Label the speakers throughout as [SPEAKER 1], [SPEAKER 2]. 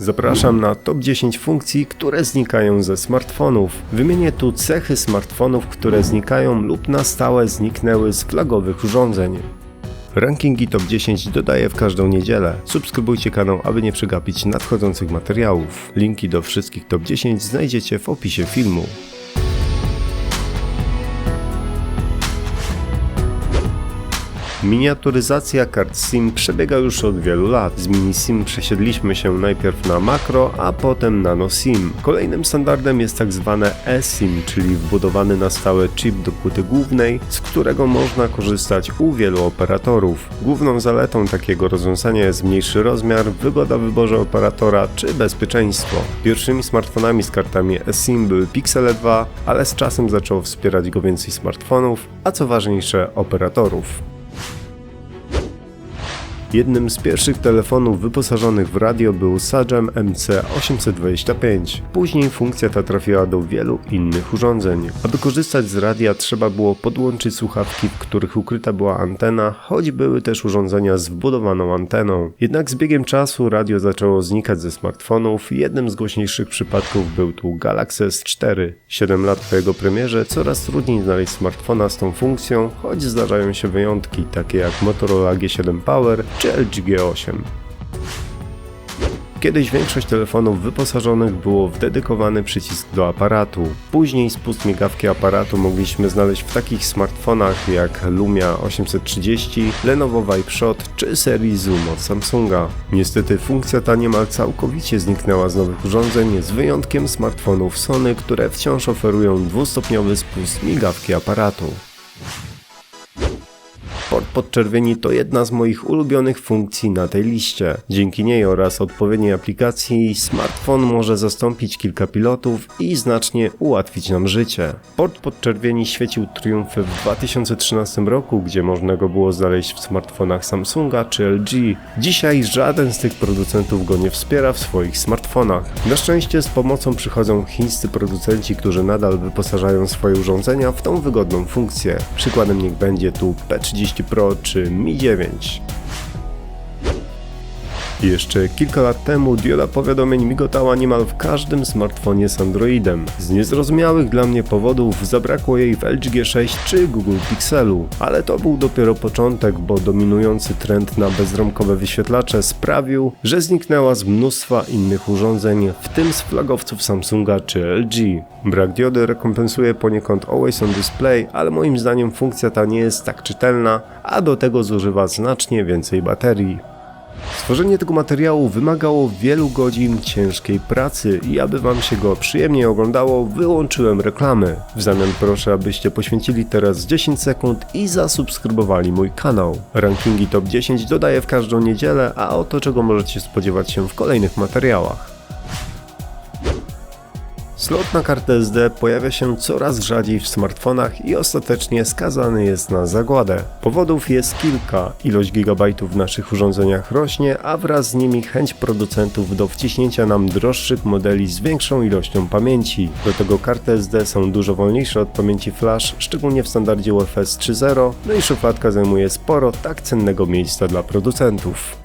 [SPEAKER 1] Zapraszam na top 10 funkcji, które znikają ze smartfonów. Wymienię tu cechy smartfonów, które znikają lub na stałe zniknęły z flagowych urządzeń. Rankingi top 10 dodaję w każdą niedzielę. Subskrybujcie kanał, aby nie przegapić nadchodzących materiałów. Linki do wszystkich top 10 znajdziecie w opisie filmu. Miniaturyzacja kart SIM przebiega już od wielu lat. Z mini SIM przesiedliśmy się najpierw na makro, a potem nano SIM. Kolejnym standardem jest tak zwane eSIM, czyli wbudowany na stałe chip do płyty głównej, z którego można korzystać u wielu operatorów. Główną zaletą takiego rozwiązania jest mniejszy rozmiar, wygoda w wyborze operatora czy bezpieczeństwo. Pierwszymi smartfonami z kartami eSIM były Pixele 2, ale z czasem zaczęło wspierać go więcej smartfonów, a co ważniejsze operatorów. Jednym z pierwszych telefonów wyposażonych w radio był Sagem MC825. Później funkcja ta trafiła do wielu innych urządzeń. Aby korzystać z radia trzeba było podłączyć słuchawki, w których ukryta była antena, choć były też urządzenia z wbudowaną anteną. Jednak z biegiem czasu radio zaczęło znikać ze smartfonów. Jednym z głośniejszych przypadków był tu Galaxy S4. 7 lat po jego premierze coraz trudniej znaleźć smartfona z tą funkcją, choć zdarzają się wyjątki, takie jak Motorola G7 Power czy LG G8. Kiedyś większość telefonów wyposażonych było w dedykowany przycisk do aparatu. Później spust migawki aparatu mogliśmy znaleźć w takich smartfonach jak Lumia 830, Lenovo Vibe czy serii Zoom od Samsunga. Niestety funkcja ta niemal całkowicie zniknęła z nowych urządzeń, z wyjątkiem smartfonów Sony, które wciąż oferują dwustopniowy spust migawki aparatu. Port podczerwieni to jedna z moich ulubionych funkcji na tej liście. Dzięki niej oraz odpowiedniej aplikacji smartfon może zastąpić kilka pilotów i znacznie ułatwić nam życie. Port podczerwieni świecił triumfy w 2013 roku, gdzie można go było znaleźć w smartfonach Samsunga czy LG. Dzisiaj żaden z tych producentów go nie wspiera w swoich smartfonach. Na szczęście z pomocą przychodzą chińscy producenci, którzy nadal wyposażają swoje urządzenia w tą wygodną funkcję. Przykładem niech będzie tu P30 Pro czy Mi 9. Jeszcze kilka lat temu dioda powiadomień migotała niemal w każdym smartfonie z Androidem. Z niezrozumiałych dla mnie powodów zabrakło jej w LG G6 czy Google Pixelu, ale to był dopiero początek, bo dominujący trend na bezramkowe wyświetlacze sprawił, że zniknęła z mnóstwa innych urządzeń, w tym z flagowców Samsunga czy LG. Brak diody rekompensuje poniekąd Always on Display, ale moim zdaniem funkcja ta nie jest tak czytelna, a do tego zużywa znacznie więcej baterii. Stworzenie tego materiału wymagało wielu godzin ciężkiej pracy i aby Wam się go przyjemnie oglądało, wyłączyłem reklamy. W zamian proszę, abyście poświęcili teraz 10 sekund i zasubskrybowali mój kanał. Rankingi top 10 dodaję w każdą niedzielę, a oto czego możecie spodziewać się w kolejnych materiałach. Slot na kartę SD pojawia się coraz rzadziej w smartfonach i ostatecznie skazany jest na zagładę. Powodów jest kilka. Ilość gigabajtów w naszych urządzeniach rośnie, a wraz z nimi chęć producentów do wciśnięcia nam droższych modeli z większą ilością pamięci. Do tego karty SD są dużo wolniejsze od pamięci flash, szczególnie w standardzie UFS 3.0, no i szufladka zajmuje sporo tak cennego miejsca dla producentów.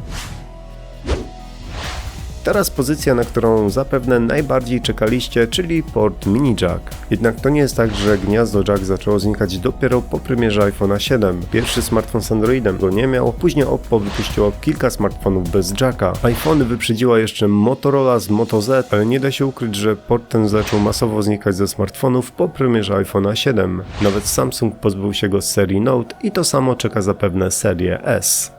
[SPEAKER 1] Teraz pozycja, na którą zapewne najbardziej czekaliście, czyli port mini jack. Jednak to nie jest tak, że gniazdo jack zaczęło znikać dopiero po premierze iPhone'a 7. Pierwszy smartfon z Androidem go nie miał, później Oppo wypuściło kilka smartfonów bez jacka. iPhony wyprzedziła jeszcze Motorola z Moto Z, ale nie da się ukryć, że port ten zaczął masowo znikać ze smartfonów po premierze iPhone'a 7. Nawet Samsung pozbył się go z serii Note i to samo czeka zapewne serię S.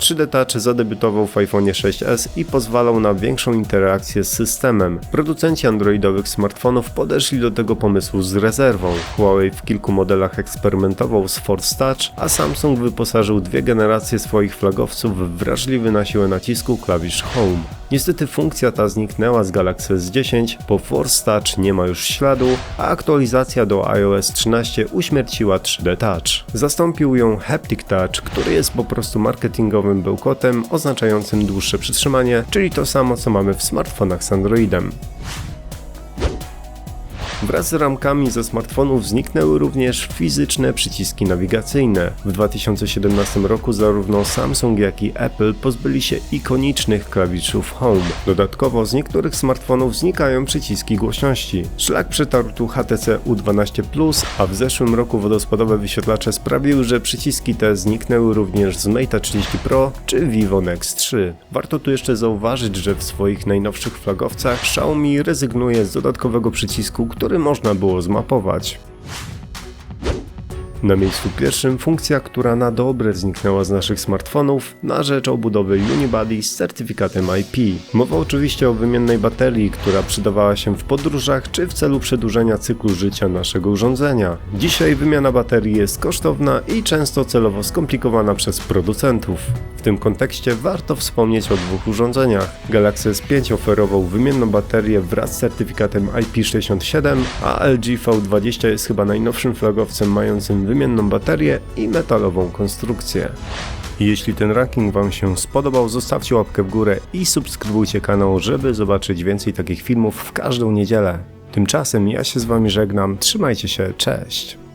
[SPEAKER 1] 3D Touch zadebiutował w iPhone 6s i pozwalał na większą interakcję z systemem. Producenci androidowych smartfonów podeszli do tego pomysłu z rezerwą. Huawei w kilku modelach eksperymentował z Force Touch, a Samsung wyposażył dwie generacje swoich flagowców w wrażliwy na siłę nacisku klawisz Home. Niestety funkcja ta zniknęła z Galaxy S10, po Force Touch nie ma już śladu, a aktualizacja do iOS 13 uśmierciła 3D Touch. Zastąpił ją Haptic Touch, który jest po prostu marketingowym bełkotem oznaczającym dłuższe przytrzymanie, czyli to samo co mamy w smartfonach z Androidem. Wraz z ramkami ze smartfonów zniknęły również fizyczne przyciski nawigacyjne. W 2017 roku zarówno Samsung jak i Apple pozbyli się ikonicznych klawiszów Home. Dodatkowo z niektórych smartfonów znikają przyciski głośności. Szlak przetarł tu HTC U12 Plus, a w zeszłym roku wodospadowe wyświetlacze sprawiły, że przyciski te zniknęły również z Mate 30 Pro czy Vivo Nex 3. Warto tu jeszcze zauważyć, że w swoich najnowszych flagowcach Xiaomi rezygnuje z dodatkowego przycisku, który można było zmapować. Na miejscu pierwszym funkcja, która na dobre zniknęła z naszych smartfonów na rzecz obudowy Unibody z certyfikatem IP. Mowa oczywiście o wymiennej baterii, która przydawała się w podróżach czy w celu przedłużenia cyklu życia naszego urządzenia. Dzisiaj wymiana baterii jest kosztowna i często celowo skomplikowana przez producentów. W tym kontekście warto wspomnieć o dwóch urządzeniach. Galaxy S5 oferował wymienną baterię wraz z certyfikatem IP67, a LG V20 jest chyba najnowszym flagowcem mającym wymienną baterię i metalową konstrukcję. Jeśli ten ranking Wam się spodobał, zostawcie łapkę w górę i subskrybujcie kanał, żeby zobaczyć więcej takich filmów w każdą niedzielę. Tymczasem ja się z Wami żegnam, trzymajcie się, cześć!